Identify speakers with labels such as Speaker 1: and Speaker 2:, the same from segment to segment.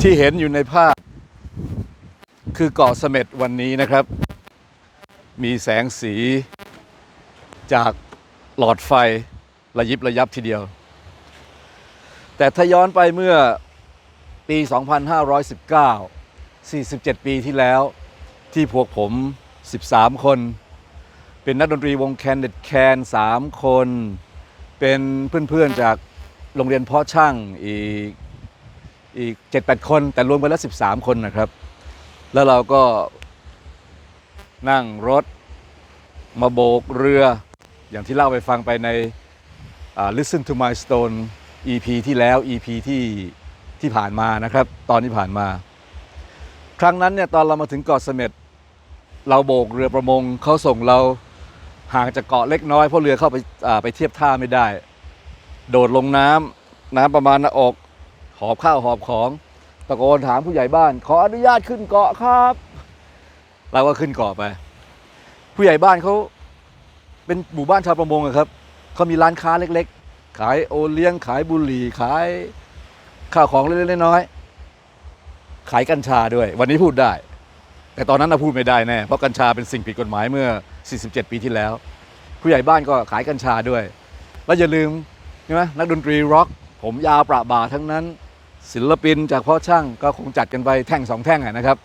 Speaker 1: ที่เห็นอยู่ในภาพ คือเกาะเสม็ดวันนี้นะครับ มีแสงสีจากหลอดไฟระยิบระยับทีเดียว แต่ถ้าย้อนไปเมื่อปี 2519 47 ปีที่แล้วที่พวกผม 13 คน เป็นนักดนตรีวงแคนเด็ดแคน 3 คน เป็นเพื่อนๆจาก โรงเรียนเพาะช่างอีกอีก7-8คน แต่รวมกันแล้ว13คนนะครับ แล้วเราก็นั่งรถมาโบกเรือ อย่างที่เล่าไปฟังไปในอ่า Listen to My Stone EP ที่แล้ว EP ที่ที่ผ่านมานะครับ ตอนที่ผ่านมา ครั้งนั้นเนี่ยตอนเรามาถึงเกาะเสม็ดเราโบกเรือประมงเขาส่งเราห่างจากเกาะเล็กน้อยเพราะเรือเข้าไปอ่าไปเทียบท่าไม่ได้ โดดลงน้ำน้ำประมาณหน้าอก หอบข้าวหอบของ ตะโกนถามผู้ใหญ่บ้าน ขออนุญาตขึ้นเกาะครับ เราก็ขึ้นเกาะไป ผู้ใหญ่บ้านเขาเป็นหมู่บ้านชาวประมงครับเขามีร้านค้าเล็ก ๆ ขายโอเลี้ยงขายบุหรี่ขายข้าวของเล็กๆน้อยๆขายกัญชาด้วย วันนี้พูดได้ แต่ตอนนั้นเราพูดไม่ได้แน่เพราะกัญชาเป็นสิ่งผิดกฎหมายเมื่อ 47 ปีที่แล้ว ผู้ใหญ่บ้านก็ขายกัญชาด้วย แล้วอย่าลืม ช่ไหมนักดนตรีร็อก ผมยาวประบาทั้งนั้น ศิลปินจากพ่อช่างก็คงจัดกันไปแท่งสองแท่งนะครับ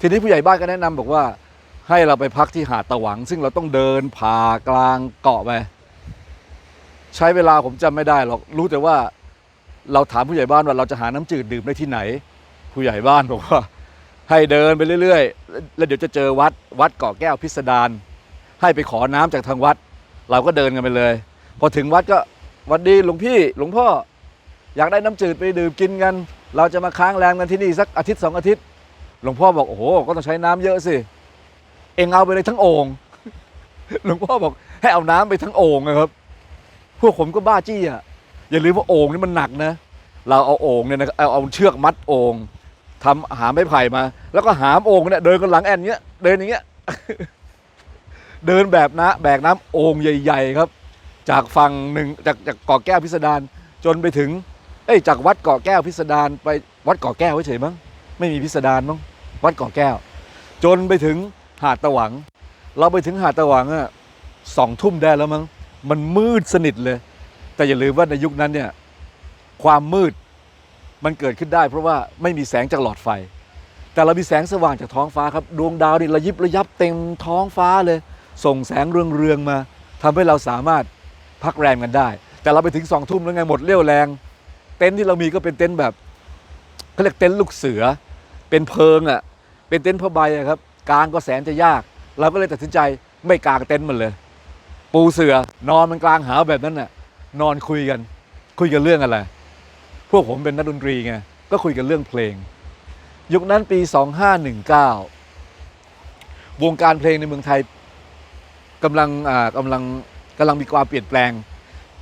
Speaker 1: ทีนี้ผู้ใหญ่บ้านก็แนะนำบอกว่าให้เราไปพักที่หาดตะหวัง ซึ่งเราต้องเดินผ่ากลางเกาะไปใช้เวลาผมจำไม่ได้หรอกรู้แต่ว่าเราถามผู้ใหญ่บ้านว่าเราจะหาน้ำจืดดื่มได้ที่ไหน ผู้ใหญ่บ้านบอกว่า ให้เดินไปเรื่อยๆ แล้วเดี๋ยวจะเจอวัดวัดเกาะแก้วพิสดารให้ไปขอน้ำจากทางวัด เราก็เดินกันไปเลย พอถึงวัดก็ หวัดดีหลวงพี่หลวงพ่อ อยากได้น้ำจืดไปดื่มกินกัน เราจะมาค้างแรมกันที่นี่สักอาทิตย์สองอาทิตย์ หลวงพ่อบอกโอ้โหก็ต้องใช้น้ำเยอะสิ เองเอาไปเลยทั้งโอ่งหลวงพ่อบอกให้เอาน้ำไปทั้งโอ่งนะครับ พวกผมก็บ้าจี้อะอย่าลืมว่าโอ่งนี่มันหนักนะ เราเอาโอ่งเนี่ยนะเอาเอาเชือกมัดโอ่งทำหาไม้ไผ่มา แล้วก็หามโอ่งเนี่ยเดินกันหลังแอนเงี้ยเดินอย่างเงี้ยเดินแบบนะแบกน้ำโอ่งใหญ่ ๆ ครับ จากฝั่งหนึ่งจากจากเกาะแก้วพิสดารจนไปถึง เอ้ยจากวัดเกาะแก้วพิสดารไปวัดเกาะแก้วเฉยมั้งไม่มีพิสดารมั้งวัดเกาะแก้ว จนไปถึงหาดตะหวัง เราไปถึงหาดตะหวังอะสองทุ่มได้แล้วมั้งมันมืดสนิทเลย แต่อย่าลืมว่าในยุคนั้นเนี่ยความมืดมันเกิดขึ้นได้ เพราะว่าไม่มีแสงจากหลอดไฟ แต่เรามีแสงสว่างจากท้องฟ้าครับ ดวงดาวนี่ระยิบระยับเต็มท้องฟ้าเลย ส่งแสงเรืองๆมาทำให้เราสามารถ พักแรมกันได้ แต่เราไปถึงสองทุ่มแล้วไงหมดเรี่ยวแรง เต็นท์ที่เรามีก็เป็นเต็นท์แบบเขาเรียกเต็นท์ลูกเสือ เป็นเพิงอะเป็นเต็นท์ผ้าใบอะครับกางก็แสนจะยาก เราก็เลยตัดสินใจไม่กางเต็นท์มันเลย ปูเสือนอนมันกลางหาวแบบนั้นน่ะนอนคุยกัน คุยกันเรื่องอะไร พวกผมเป็นนักดนตรีไงก็คุยกันเรื่องเพลง ยุคนั้นปี 2519 วงการเพลงในเมืองไทยกำลังอ่ากำลัง กำลังมีความเปลี่ยนแปลง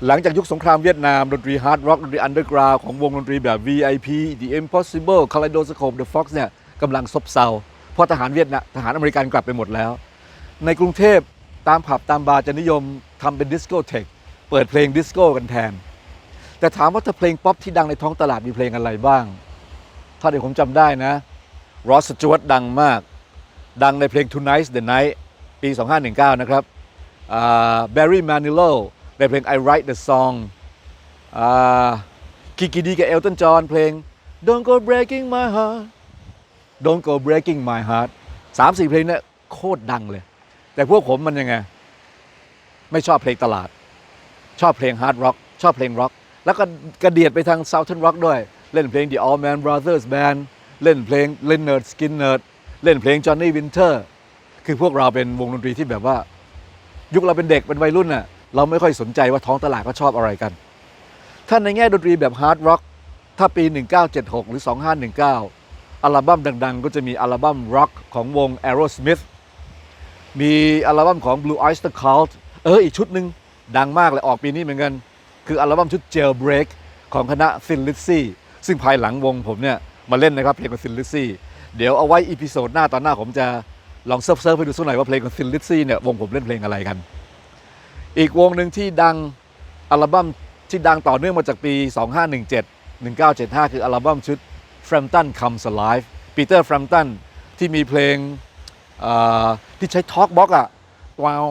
Speaker 1: หลังจากยุคสงครามเวียดนามดนตรีฮาร์ดร็อกดนตรีอันเดอร์กราวของวงดนตรีแบบ VIP The Impossible Kaleidoscope The Fox เนี่ยกำลังซบเซาเพราะทหารเวียดนามทหารอเมริกันกลับไปหมดแล้ว ในกรุงเทพตามผับตามบาร์จะนิยมทำเป็นดิสโก้เทคเปิดเพลงดิสโก้กันแทน แต่ถามว่าถ้าเพลงป๊อปที่ดังในท้องตลาดมีเพลงอะไรบ้าง ถ้าเดี๋ยวผมจำได้นะรอสจวตดังมาก ดังในเพลง Tonight's the Night ปี 2519 นะครับ แบรรี่มานิโลในเพลง I Write the Song กิกิดีกับเอลตันจอห์นเพลง Don't Go Breaking My Heart Don't Go Breaking My Heart สามสี่เพลงเนี่ยโคตรดังเลย แต่พวกผมมันยังไง ไม่ชอบเพลงตลาด ชอบเพลงฮาร์ดร็อกชอบเพลงร็อก แล้วก็กระเดียดไปทาง Southern Rock ด้วย เล่นเพลง The Allman Brothers Band เล่นเพลง Leonard Skinner เล่นเพลง Johnny Winter คือพวกเราเป็นวงดนตรีที่แบบว่า ยุคเราเป็นเด็กเป็นวัยรุ่นน่ะเราไม่ค่อยสนใจว่าท้องตลาดเขาชอบอะไรกัน ถ้าในแง่ดนตรีแบบฮาร์ดร็อกถ้าปี 1976 หรือ 2519 อัลบั้มดัง ๆ ก็จะมีอัลบั้มร็อกของวง Aerosmith มีอัลบั้มของ Blue Oyster Cult เอออีกชุดหนึ่งดังมากเลยออกปีนี้เหมือนกัน คืออัลบั้มชุด Jailbreak ของคณะ Thin Lizzy ซึ่งภายหลังวงผมเนี่ยมาเล่นนะครับเพลงของ Thin Lizzy เดี๋ยวเอาไว้อีพิโซดหน้าตอนหน้าผมจะ ลองเซิร์ฟเซิร์ฟไปดูสักหน่อยว่าเพลงของ Thin Lizzy เนี่ยวงผมเล่นเพลงอะไรกัน อีกวงหนึ่งที่ดังอัลบั้มที่ดังต่อเนื่องมาจากปี 2517 1975 คืออัลบั้มชุด Frampton Comes Alive ปีเตอร์ Frampton ที่มีเพลงที่ใช้ทอล์กบ็อกอะว้าว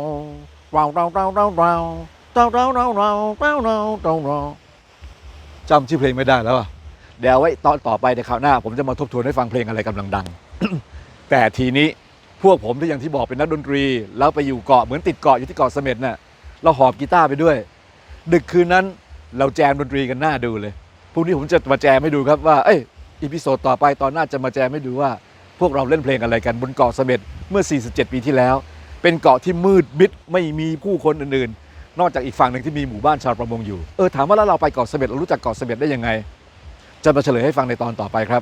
Speaker 1: ว้าวว้าวว้าวว้าวว้าวว้าวว้าวว้าวว้าวว้าวว้าวว้าวจำชื่อเพลงไม่ได้แล้วอะเดี๋ยวไว้ตอนต่อไปในคราวหน้า ผมจะมาทบทวนให้ฟังเพลงอะไรกำลังดัง แต่ทีนี้ พวกผมที่อย่างที่บอกเป็นนักดนตรี แล้วไปอยู่เกาะเหมือนติดเกาะอยู่ที่เกาะเสม็ดน่ะเราหอบกีตาร์ไปด้วย ดึกคืนนั้นเราแจมดนตรีกันหน้าดูเลยพรุ่งนี้ผมจะมาแจมให้ดูครับว่าเอ้ยอีพิโซดต่อไปตอนหน้าจะมาแจมให้ดูว่า พวกเราเล่นเพลงอะไรกันบนเกาะเสม็ดเมื่อ 47 ปีที่แล้ว เป็นเกาะที่มืดมิดไม่มีผู้คนอื่นๆ นอกจากอีกฝั่งหนึ่งที่มีหมู่บ้านชาวประมงอยู่เออถามว่าแล้วเราไปเกาะเสม็ดเรารู้จักเกาะเสม็ดได้ยังไง จะมาเฉลยให้ฟังในตอนต่อไปครับ